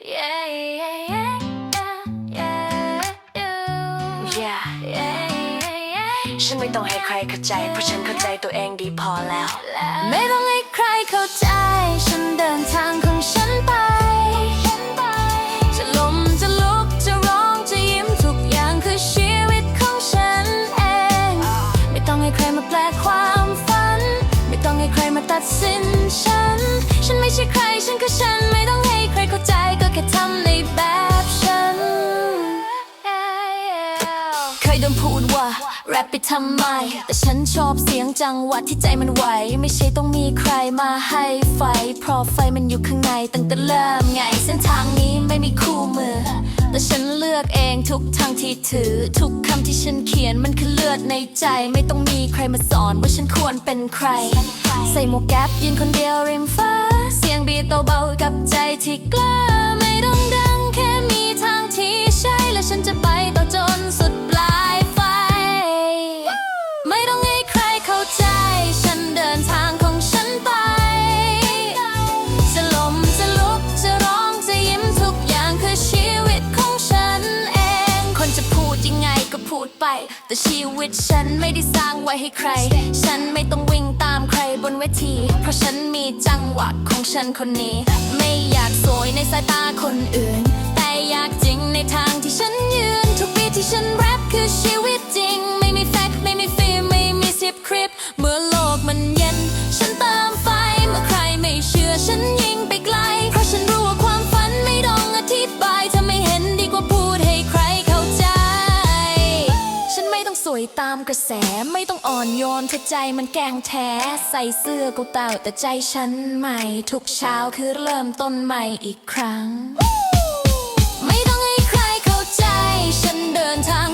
Yeah, yeah, yeah, yeah, yeah, yeah, yeah. ฉันไม่ต้องให้ใครเข้าใจ เพราะฉันเข้าใจตัวเองดีพอแล้ว ไม่ต้องให้ใครเข้าใจ ฉันเดินทาง ตัดสินฉัน ฉันไม่ใช่ใคร ฉันคือฉัน ไม่ต้องให้ใครเข้าใจก็แค่ทำในแบบฉัน เคยโดนพูดว่าแรปไปทำไม แต่ฉันชอบเสียงจังหวะที่ใจมันไหว ไม่ใช่ต้องมีใครมาให้ไฟ เพราะไฟมันอยู่ข้างในตั้งแต่เริ่มไง เส้นทางนี้ไม่มีคู่มือ แต่ฉันเลือกเองทุกทางที่ถือ ทุกคำที่ฉันเขียนมันคือเลือดในใจ ไม่ต้องมีใครมาสอนว่าฉันควรเป็นใคร ใส่หมวกแก๊ปยืนคนเดียวริมฟ้า เสียงบีทเบาๆกับใจที่กล้า ไม่ต้องดังแค่มีทางที่ใช่และฉันจะไปต่อจนสุดปลายไฟ ไม่ต้อง ดไป แต่ชีวิตฉันไม่ได้สร้างไว้ให้ใคร ฉันไม่ต้องวิ่งตามใครบนเวที เพราะฉันมีจังหวะของฉันคนนี้ ไม่อยากสวยในสายตาคนอื่น แต่อยากจริงในทางที่ฉันยืน ยตามกระแสไม่ต้องอ่อนโยนถ้าใจมันแกงแท้ ใส่เสื้อกูเต่าแต่ใจฉันใหม่ ทุกเช้าคือเริ่มต้นใหม่อีกครั้ง ไม่ต้องให้ใครเข้าใจ ฉันเดินทาง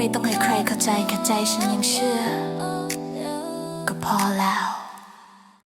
ไม่ต้องให้ใครเข้าใจแค่ใจฉันยังเชื่อ ก็พอแล้ว